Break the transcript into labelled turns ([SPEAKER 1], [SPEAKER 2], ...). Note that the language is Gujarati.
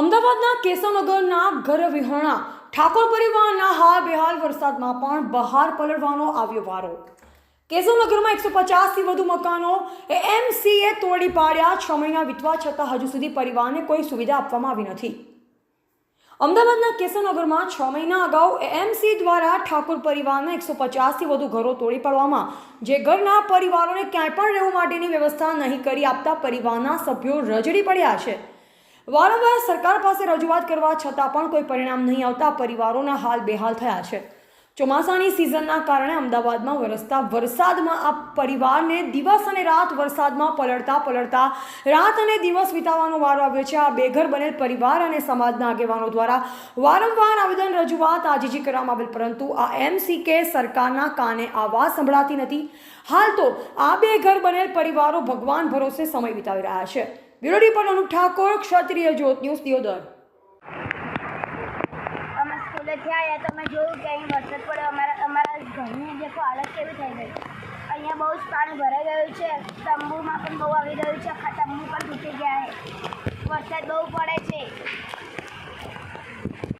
[SPEAKER 1] અમદાવાદના કેશવનગરના ઘર વિહોણા ઠાકોર પરિવારના હાલ બેહાલ વરસાદમાં પણ બહાર પલળવાનો આવ્યો વારો. કેશવનગરમાં એકસો પચાસથી વધુ મકાનો એમસીએ તોડી પાડ્યા, છ મહિના વીતવા છતાં હજુ સુધી પરિવારને કોઈ સુવિધા આપવામાં આવી નથી. અમદાવાદના કેશવનગરમાં છ મહિના અગાઉ એએમસી દ્વારા ઠાકોર પરિવારના એકસો પચાસથી વધુ ઘરો તોડી પાડવામાં, જે ઘરના પરિવારોને ક્યાંય પણ રહેવા માટેની વ્યવસ્થા નહીં કરી આપતા પરિવારના સભ્યો રજડી પડ્યા છે. વારંવાર સરકાર પાસે રજૂઆત કરવા છતાં પણ કોઈ પરિણામ નહીં આવતા પરિવારોના હાલ બેહાલ થયા છે. ચોમાસાની સિઝનના કારણે અમદાવાદમાં વરસતા વરસાદમાં આ પરિવારને દિવસ અને રાત વરસાદમાં પલળતા પલળતા રાત અને દિવસ વિતાવવાનો વારો આવ્યો છે. આ બેઘર બનેલ પરિવાર અને સમાજના આગેવાનો દ્વારા વારંવાર આવેદન રજૂઆત આજીજી કરવામાં આવેલ, પરંતુ આ એમસીકે સરકારના કાને આ વાત સંભળાતી નથી. હાલ તો આ બેઘર બનેલ પરિવારો ભગવાન ભરોસે સમય વિતાવી રહ્યા છે. Bureau report Anup Thakor, Kshatriya Jyot news, Deodar.
[SPEAKER 2] અમે સ્કૂલેથી આવ્યા તો અમે વરસાદ પડ્યો. અમારા અમારા ઘરની દેખો હાલત કેવી થઈ ગઈ? અહીંયા બહુ જ પાણી ભરાઈ ગયું છે. તંબુમાં પણ બહુ આવી રહ્યું છે. તંબુ પણ